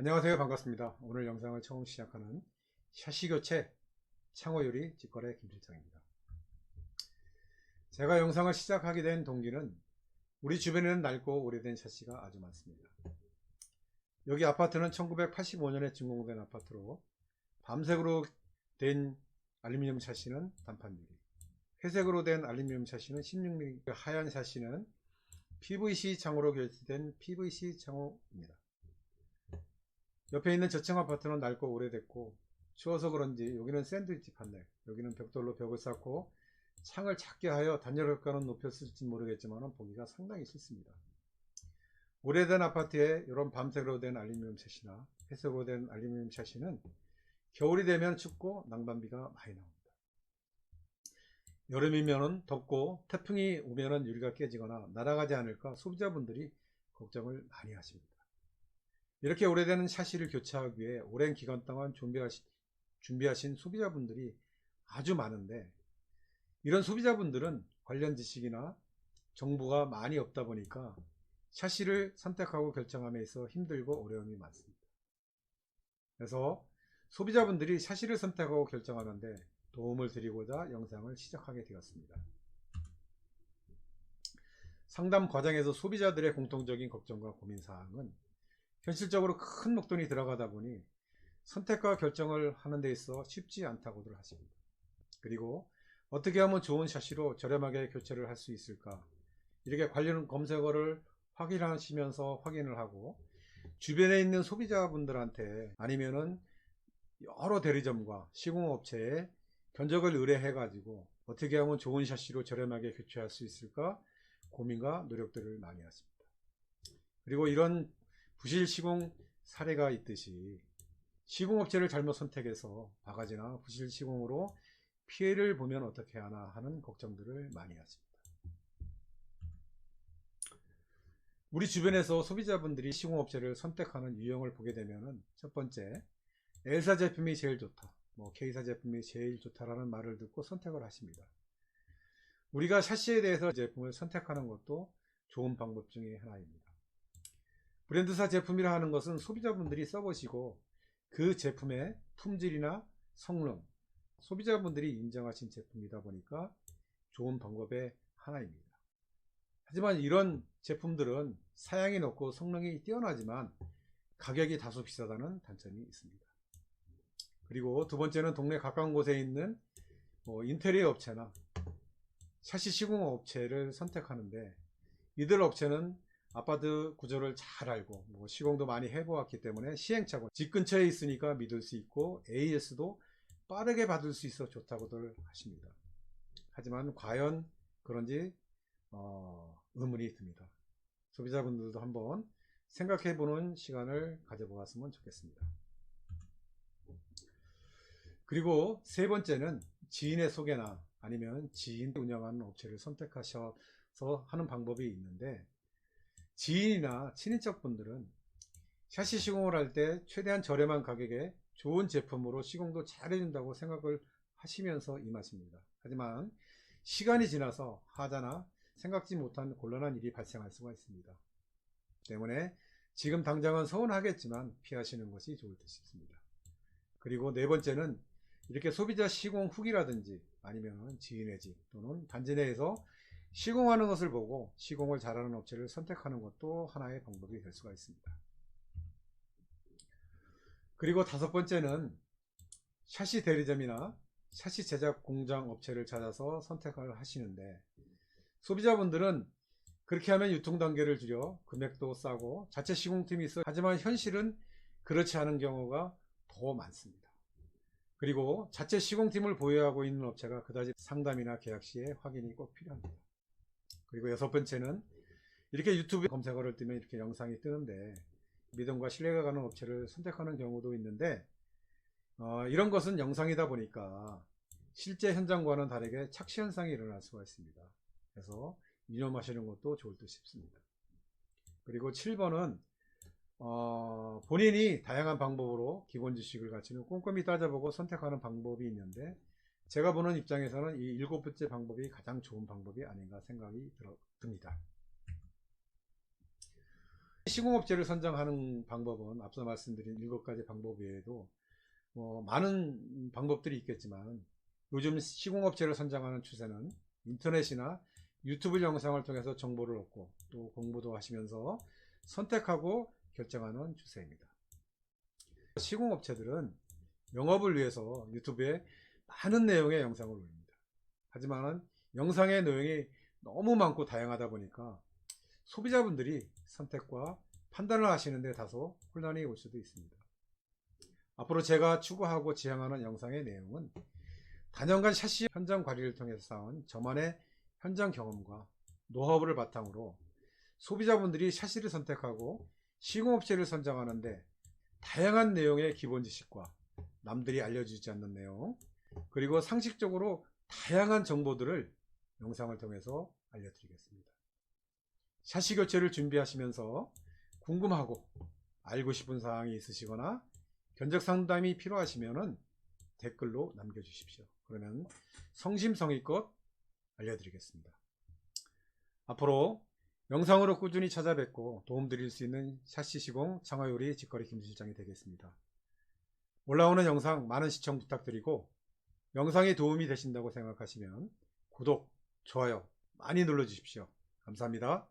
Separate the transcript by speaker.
Speaker 1: 안녕하세요. 반갑습니다. 오늘 영상을 처음 시작하는 샤시교체 창호요리 직거래 김실장입니다. 제가 영상을 시작하게 된 동기는 우리 주변에는 낡고 오래된 샤시가 아주 많습니다. 여기 아파트는 1985년에 준공된 아파트로 밤색으로 된 알루미늄 샤시는 단판 유리 회색으로 된 알루미늄 샤시는 16mm 하얀 샤시는 PVC 창호로 결제된 PVC 창호입니다 옆에 있는 저층 아파트는 낡고 오래됐고 추워서 그런지 여기는 샌드위치 판넬 여기는 벽돌로 벽을 쌓고 창을 작게 하여 단열 효과는 높였을지 모르겠지만 보기가 상당히 싫습니다. 오래된 아파트에 이런 밤색으로 된 알루미늄 샷이나 회색으로 된 알루미늄 샷이는 겨울이 되면 춥고 난방비가 많이 나옵니다. 여름이면 덥고 태풍이 오면 유리가 깨지거나 날아가지 않을까 소비자분들이 걱정을 많이 하십니다 이렇게 오래되는 샤시를 교체하기 위해 오랜 기간 동안 준비하신, 준비하신 소비자분들이 아주 많은데 이런 소비자분들은 관련 지식이나 정보가 많이 없다 보니까 샤시를 선택하고 결정함에 있어 힘들고 어려움이 많습니다. 그래서 소비자분들이 샤시를 선택하고 결정하는데 도움을 드리고자 영상을 시작하게 되었습니다. 상담 과정에서 소비자들의 공통적인 걱정과 고민사항은 현실적으로 큰 목돈이 들어가다 보니 선택과 결정을 하는 데 있어 쉽지 않다고들 하십니다. 그리고 어떻게 하면 좋은 샤시로 저렴하게 교체를 할 수 있을까 이렇게 관련 검색어를 확인하시면서 확인을 하고 주변에 있는 소비자분들한테 아니면은 여러 대리점과 시공업체에 견적을 의뢰해 가지고 어떻게 하면 좋은 샤시로 저렴하게 교체할 수 있을까 고민과 노력들을 많이 하십니다. 그리고 이런 부실 시공 사례가 있듯이 시공업체를 잘못 선택해서 바가지나 부실 시공으로 피해를 보면 어떻게 하나 하는 걱정들을 많이 하십니다. 우리 주변에서 소비자분들이 시공업체를 선택하는 유형을 보게 되면 첫 번째 L사 제품이 제일 좋다 뭐 K사 제품이 제일 좋다라는 말을 듣고 선택을 하십니다. 우리가 샤시에 대해서 제품을 선택하는 것도 좋은 방법 중에 하나입니다. 브랜드사 제품이라 하는 것은 소비자분들이 써보시고 그 제품의 품질이나 성능 소비자분들이 인정하신 제품이다 보니까 좋은 방법의 하나입니다. 하지만 이런 제품들은 사양이 높고 성능이 뛰어나지만 가격이 다소 비싸다는 단점이 있습니다. 그리고 두 번째는 동네 가까운 곳에 있는 뭐 인테리어 업체나 샤시 시공 업체를 선택하는데 이들 업체는 아파트 구조를 잘 알고 뭐 시공도 많이 해보았기 때문에 시행착오 집 근처에 있으니까 믿을 수 있고 AS도 빠르게 받을 수 있어 좋다고들 하십니다. 하지만 과연 그런지 어, 의문이 듭니다. 소비자분들도 한번 생각해보는 시간을 가져보았으면 좋겠습니다. 그리고 세 번째는 지인의 소개나 아니면 지인 운영하는 업체를 선택하셔서 하는 방법이 있는데 지인이나 친인척 분들은 샤시 시공을 할 때 최대한 저렴한 가격에 좋은 제품으로 시공도 잘 해준다고 생각을 하시면서 임하십니다. 하지만 시간이 지나서 하자나 생각지 못한 곤란한 일이 발생할 수가 있습니다. 때문에 지금 당장은 서운하겠지만 피하시는 것이 좋을 듯 싶습니다. 그리고 네 번째는 이렇게 소비자 시공 후기라든지 아니면 지인의 집 또는 단지 내에서 시공하는 것을 보고 시공을 잘하는 업체를 선택하는 것도 하나의 방법이 될 수가 있습니다. 그리고 다섯 번째는 샤시 대리점이나 샤시 제작 공장 업체를 찾아서 선택을 하시는데 소비자분들은 그렇게 하면 유통 단계를 줄여 금액도 싸고 자체 시공팀이 있어 하지만 현실은 그렇지 않은 경우가 더 많습니다. 그리고 자체 시공팀을 보유하고 있는 업체가 그다지 상담이나 계약 시에 확인이 꼭 필요합니다. 그리고 여섯 번째는 이렇게 유튜브 검색어를 뜨면 이렇게 영상이 뜨는데 믿음과 신뢰가 가는 업체를 선택하는 경우도 있는데 어, 이런 것은 영상이다 보니까 실제 현장과는 다르게 착시 현상이 일어날 수가 있습니다. 그래서 유념하시는 것도 좋을 듯 싶습니다. 그리고 7번은 어, 본인이 다양한 방법으로 기본 지식을 갖추는 꼼꼼히 따져보고 선택하는 방법이 있는데 제가 보는 입장에서는 이 일곱 번째 방법이 가장 좋은 방법이 아닌가 생각이 들어, 듭니다. 시공업체를 선정하는 방법은 앞서 말씀드린 일곱 가지 방법 외에도 뭐 많은 방법들이 있겠지만 요즘 시공업체를 선정하는 추세는 인터넷이나 유튜브 영상을 통해서 정보를 얻고 또 공부도 하시면서 선택하고 결정하는 추세입니다. 시공업체들은 영업을 위해서 유튜브에 많은 내용의 영상을 올립니다. 하지만 영상의 내용이 너무 많고 다양하다 보니까 소비자분들이 선택과 판단을 하시는데 다소 혼란이 올 수도 있습니다. 앞으로 제가 추구하고 지향하는 영상의 내용은 단연간 샤시 현장 관리를 통해서 쌓은 저만의 현장 경험과 노하우를 바탕으로 소비자분들이 샤시를 선택하고 시공업체를 선정하는데 다양한 내용의 기본 지식과 남들이 알려주지 않는 내용 그리고 상식적으로 다양한 정보들을 영상을 통해서 알려드리겠습니다. 샤시 교체를 준비하시면서 궁금하고 알고 싶은 사항이 있으시거나 견적 상담이 필요하시면 댓글로 남겨주십시오. 그러면 성심성의껏 알려드리겠습니다. 앞으로 영상으로 꾸준히 찾아뵙고 도움드릴 수 있는 샤시 시공 창화요리 직거래 김실장이 되겠습니다. 올라오는 영상 많은 시청 부탁드리고 영상이 도움이 되신다고 생각하시면 구독, 좋아요 많이 눌러주십시오. 감사합니다.